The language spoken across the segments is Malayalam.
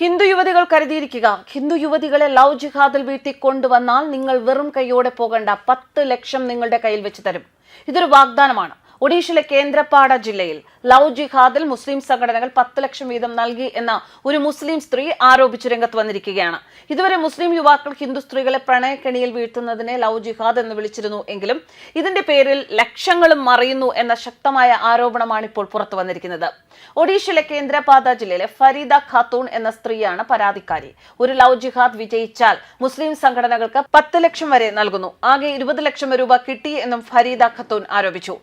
ഹിന്ദു യുവതികൾ കരുതിയിരിക്കുക. ഹിന്ദു യുവതികളെ ലവ് ജിഹാദിൽ വീഴ്ത്തി കൊണ്ടുവന്നാൽ നിങ്ങൾ വെറും കൈയോടെ പോകേണ്ട പത്ത് ലക്ഷം നിങ്ങളുടെ കയ്യിൽ വെച്ച് തരും. ഇതൊരു വാഗ്ദാനമാണ്. ഒഡീഷയിലെ കേന്ദ്രപ്പാട ജില്ലയിൽ ലവ് ജിഹാദിൽ മുസ്ലിം സംഘടനകൾ പത്ത് ലക്ഷം വീതം നൽകി എന്ന ഒരു മുസ്ലിം സ്ത്രീ ആരോപിച്ച് രംഗത്ത് വന്നിരിക്കുകയാണ്. ഇതുവരെ മുസ്ലിം യുവാക്കൾ ഹിന്ദു സ്ത്രീകളെ പ്രണയക്കെണിയിൽ വീഴ്ത്തുന്നതിനെ ലവ് ജിഹാദ് എന്ന് വിളിച്ചിരുന്നു എങ്കിലും ഇതിന്റെ പേരിൽ ലക്ഷങ്ങളും മറിയുന്നു എന്ന ശക്തമായ ആരോപണമാണ് ഇപ്പോൾ പുറത്തു വന്നിരിക്കുന്നത്. ഒഡീഷയിലെ കേന്ദ്രപാത ജില്ലയിലെ ഫരീദ ഖാത്തൂൺ എന്ന സ്ത്രീയാണ് പരാതിക്കാരി. ഒരു ലവ് ജിഹാദ് വിജയിച്ചാൽ മുസ്ലിം സംഘടനകൾക്ക് പത്ത് ലക്ഷം വരെ നൽകുന്നു. ആകെ ഇരുപത് ലക്ഷം രൂപ കിട്ടി എന്നും ഫരീദ ഖത്തൂൺ ആരോപിച്ചു.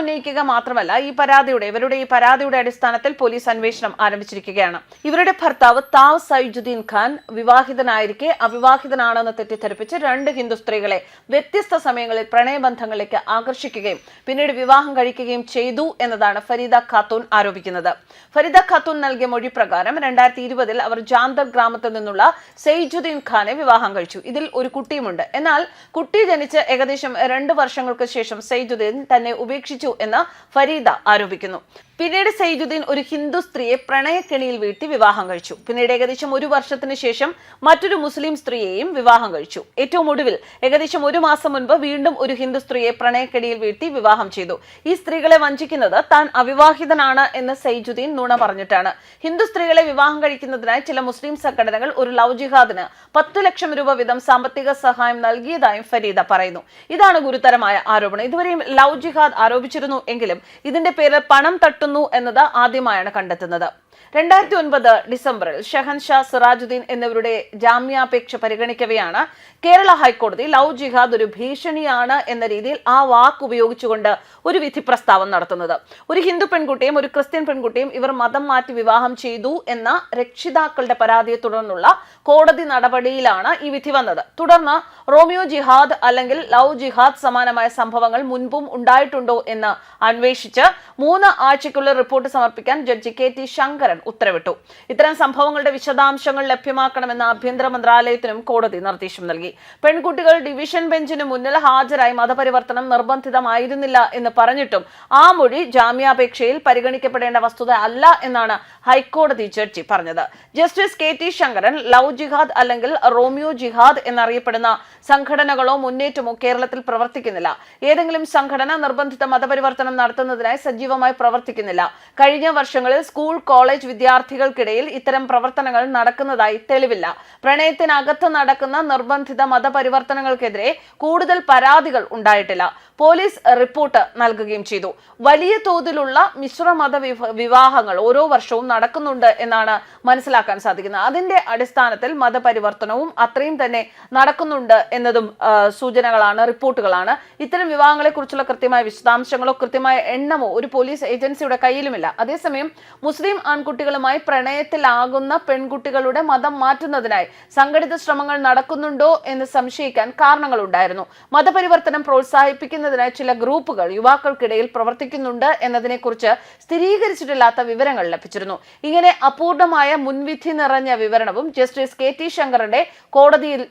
ഉന്നയിക്കുക മാത്രമല്ല ഈ പരാതിയുടെ ഇവരുടെ ഈ പരാതിയുടെ അടിസ്ഥാനത്തിൽ പോലീസ് അന്വേഷണം ആരംഭിച്ചിരിക്കുകയാണ്. ഇവരുടെ ഭർത്താവ് താവ് സൈജുദ്ദീൻ ഖാൻ വിവാഹിതനായിരിക്കെ അവിവാഹിതനാണെന്ന് തെറ്റിദ്ധരിപ്പിച്ച് രണ്ട് ഹിന്ദു സ്ത്രീകളെ വ്യത്യസ്ത സമയങ്ങളിൽ പ്രണയബന്ധങ്ങളിലേക്ക് ആകർഷിക്കുകയും പിന്നീട് വിവാഹം കഴിക്കുകയും ചെയ്തു എന്നതാണ് ഫരീദ ഖാത്തൂൻ ആരോപിക്കുന്നത്. ഫരീദ ഖാത്തൂൻ നൽകിയ മൊഴി പ്രകാരം രണ്ടായിരത്തി ഇരുപതിൽ അവർ ജാന്തർ ഗ്രാമത്തിൽ നിന്നുള്ള സെയ്ജുദ്ദീൻ ഖാനെ വിവാഹം കഴിച്ചു. ഇതിൽ ഒരു കുട്ടിയുമുണ്ട്. എന്നാൽ കുട്ടി ജനിച്ച് ഏകദേശം രണ്ട് വർഷങ്ങൾക്ക് ശേഷം സെയ്ജുദ്ദീൻ തന്നെ ഉപേക്ഷിച്ചു എന്ന് ഫരീദ ആരോപിക്കുന്നു പിന്നീട് സെയ്ദുദ്ദീൻ ഒരു ഹിന്ദു സ്ത്രീയെ പ്രണയക്കെണിയിൽ വീഴ്ത്തി വിവാഹം കഴിച്ചു. പിന്നീട് ഏകദേശം ഒരു വർഷത്തിന് ശേഷം മറ്റൊരു മുസ്ലിം സ്ത്രീയെയും വിവാഹം കഴിച്ചു. ഏറ്റവും ഒടുവിൽ ഏകദേശം ഒരു മാസം മുൻപ് വീണ്ടും ഒരു ഹിന്ദു സ്ത്രീയെ പ്രണയക്കെണിയിൽ വീഴ്ത്തി വിവാഹം ചെയ്തു. ഈ സ്ത്രീകളെ വഞ്ചിക്കുന്നത് താൻ അവിവാഹിതനാണ് എന്ന് സെയ്ദുദ്ദീൻ നുണ പറഞ്ഞിട്ടാണ്. ഹിന്ദു സ്ത്രീകളെ വിവാഹം കഴിക്കുന്നതിനായി ചില മുസ്ലിം സംഘടനകൾ ഒരു ലവ് ജിഹാദിന് പത്ത് ലക്ഷം രൂപ വീതം സാമ്പത്തിക സഹായം നൽകിയതായും ഫരീദ പറയുന്നു. ഇതാണ് ഗുരുതരമായ ആരോപണം. ഇതുവരെയും ലവ് ജിഹാദ് ആരോപിച്ചിരുന്നു. എങ്കിലും ഇതിന്റെ പേരിൽ പണം തട്ടുന്നു എന്നത് ആദ്യമായാണ് കണ്ടെത്തുന്നത് രണ്ടായിരത്തി ഒൻപത് ഡിസംബറിൽ ഷഹൻഷാ സിറാജുദ്ദീൻ എന്നിവരുടെ ജാമ്യാപേക്ഷ പരിഗണിക്കവെയാണ് കേരള ഹൈക്കോടതി ലവ് ജിഹാദ് ഒരു ഭീഷണിയാണ് എന്ന രീതിയിൽ ആ വാക്ക് ഉപയോഗിച്ചുകൊണ്ട് ഒരു വിധി പ്രസ്താവം നടത്തുന്നത്. ഒരു ഹിന്ദു പെൺകുട്ടിയും ഒരു ക്രിസ്ത്യൻ പെൺകുട്ടിയും ഇവർ മതം മാറ്റി വിവാഹം ചെയ്തു എന്ന രക്ഷിതാക്കളുടെ പരാതിയെ തുടർന്നുള്ള കോടതി നടപടിയിലാണ് ഈ വിധി വന്നത്. തുടർന്ന് റോമിയോ ജിഹാദ് അല്ലെങ്കിൽ ലവ് ജിഹാദ് സമാനമായ സംഭവങ്ങൾ മുൻപും ഉണ്ടായിട്ടുണ്ടോ എന്ന് അന്വേഷിച്ച് മൂന്ന് ആഴ്ചയ്ക്കുള്ള റിപ്പോർട്ട് സമർപ്പിക്കാൻ ജഡ്ജി കെ ടി ശങ്കരൻ ഉത്തരവിട്ടു. ഇത്തരം സംഭവങ്ങളുടെ വിശദാംശങ്ങൾ ലഭ്യമാക്കണമെന്ന് ആഭ്യന്തര മന്ത്രാലയത്തിനും കോടതി നിർദ്ദേശം നൽകി. പെൺകുട്ടികൾ ഡിവിഷൻ ബെഞ്ചിന് മുന്നിൽ ഹാജരായി മതപരിവർത്തനം നിർബന്ധിതമായിരുന്നില്ല എന്ന് പറഞ്ഞിട്ടും ആ മൊഴി ജാമ്യാപേക്ഷയിൽ പരിഗണിക്കപ്പെടേണ്ട വസ്തുത അല്ല എന്നാണ് ഹൈക്കോടതി ജഡ്ജി പറഞ്ഞത്. Justice K T Sankaran love ജിഹാദ് അല്ലെങ്കിൽ റോമിയോ ജിഹാദ് എന്നറിയപ്പെടുന്ന സംഘടനകളോ മുന്നേറ്റമോ കേരളത്തിൽ പ്രവർത്തിക്കുന്നില്ല. ഏതെങ്കിലും സംഘടന നിർബന്ധിത മതപരിവർത്തനം നടത്തുന്നതിനായി സജീവമായി പ്രവർത്തിക്കുന്നില്ല. കഴിഞ്ഞ വർഷങ്ങളിൽ സ്കൂൾ കോളേജ് വിദ്യാർത്ഥികൾക്കിടയിൽ ഇത്തരം പ്രവർത്തനങ്ങൾ നടക്കുന്നതായി തെളിവില്ല. പ്രണയത്തിനകത്ത് നടക്കുന്ന നിർബന്ധിത മതപരിവർത്തനങ്ങൾക്കെതിരെ കൂടുതൽ പരാതികൾ ഉണ്ടായിട്ടില്ല. പോലീസ് റിപ്പോർട്ട് നൽകുകയും ചെയ്തു. വലിയ തോതിലുള്ള മിശ്രമത വിവ- വിവാഹങ്ങൾ ഓരോ വർഷവും നടക്കുന്നുണ്ട് എന്നാണ് മനസ്സിലാക്കാൻ സാധിക്കുന്നത്. അതിന്റെ അടിസ്ഥാനത്തിൽ മതപരിവർത്തനവും അത്രയും തന്നെ നടക്കുന്നുണ്ട് എന്നതും സൂചനകളാണ് റിപ്പോർട്ടുകളാണ്. ഇത്തരം വിവാഹങ്ങളെ കുറിച്ചുള്ള കൃത്യമായ വിശദാംശങ്ങളോ കൃത്യമായ എണ്ണമോ ഒരു പോലീസ് ഏജൻസിയുടെ കയ്യിലുമില്ല. അതേസമയം മുസ്ലിം ആൺകുട്ടികളുമായി പ്രണയത്തിലാകുന്ന പെൺകുട്ടികളുടെ മതം മാറ്റുന്നതിനായി സംഘടിത ശ്രമങ്ങൾ നടക്കുന്നുണ്ടോ എന്ന് സംശയിക്കാൻ കാരണങ്ങളുണ്ടായിരുന്നു. മതപരിവർത്തനം പ്രോത്സാഹിപ്പിക്കുന്നതിനായി ചില ഗ്രൂപ്പുകൾ യുവാക്കൾക്കിടയിൽ പ്രവർത്തിക്കുന്നുണ്ട് എന്നതിനെക്കുറിച്ച് സ്ഥിരീകരിച്ചിട്ടില്ലാത്ത വിവരങ്ങൾ ലഭിച്ചിരുന്നു. ഇങ്ങനെ അപൂർണമായ മുൻവിധി നിറഞ്ഞ വിവരണവും ജസ്റ്റിസ് കെ ടി ശങ്കറിന്റെ കോടതിയിൽ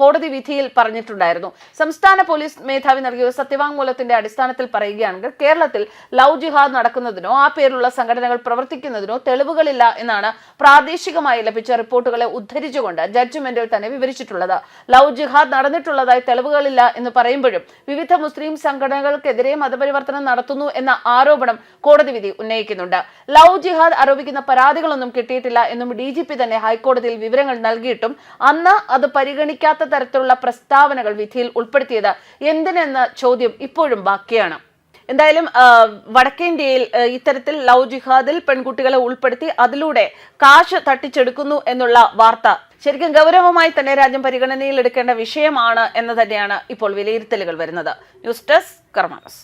കോടതി വിധിയിൽ പറഞ്ഞിട്ടുണ്ടായിരുന്നു. സംസ്ഥാന പോലീസ് മേധാവി നൽകിയ സത്യവാങ്മൂലത്തിന്റെ അടിസ്ഥാനത്തിൽ പറയുകയാണെങ്കിൽ കേരളത്തിൽ ലവ് ജിഹാദ് നടക്കുന്നതിനോ ആ പേരിലുള്ള സംഘടനകൾ പ്രവർത്തിക്കുന്നതിനോ തെളിവുകളില്ല എന്നാണ് പ്രാദേശികമായി ലഭിച്ച റിപ്പോർട്ടുകളെ ഉദ്ധരിച്ചുകൊണ്ട് ജഡ്ജ്മെന്റിൽ തന്നെ വിവരിച്ചിട്ടുള്ളത്. ലവ് ജിഹാദ് നടന്നിട്ടുള്ളതായി തെളിവുകളില്ല എന്ന് പറയുമ്പോഴും വിവിധ മുസ്ലിം സംഘടനകൾക്കെതിരെ മതപരിവർത്തനം നടത്തുന്നു എന്ന ആരോപണം കോടതി വിധി ഉന്നയിക്കുന്നുണ്ട്. ലവ് ജിഹാദ് ആരോപിക്കുന്ന പരാതികളൊന്നും കിട്ടിയിട്ടില്ല എന്നും ഡി ജി പി തന്നെ ഹൈക്കോടതിയിൽ വിവരങ്ങൾ നൽകിയിട്ടും അന്ന് അത് പരിഗണിക്കാത്ത തരത്തിലുള്ള പ്രസ്താവനകൾ വിധിയിൽ ഉൾപ്പെടുത്തിയത് എന്തിനെന്ന ചോദ്യം ഇപ്പോഴും ബാക്കിയാണ്. എന്തായാലും വടക്കേ വടക്കേന്ത്യയിൽ ആ, ഇത്തരത്തിൽ ലവ് ജിഹാദിൽ പെൺകുട്ടികളെ ഉൾപ്പെടുത്തി അതിലൂടെ കാശ് തട്ടിച്ചെടുക്കുന്നു എന്നുള്ള വാർത്ത. ശരിക്കും ഗൗരവമായി തന്നെ രാജ്യം പരിഗണനയിൽ എടുക്കേണ്ട വിഷയമാണ് എന്ന് തന്നെയാണ് ഇപ്പോൾ വിലയിരുത്തലുകൾ വരുന്നത്. News desk കർമാനസ്.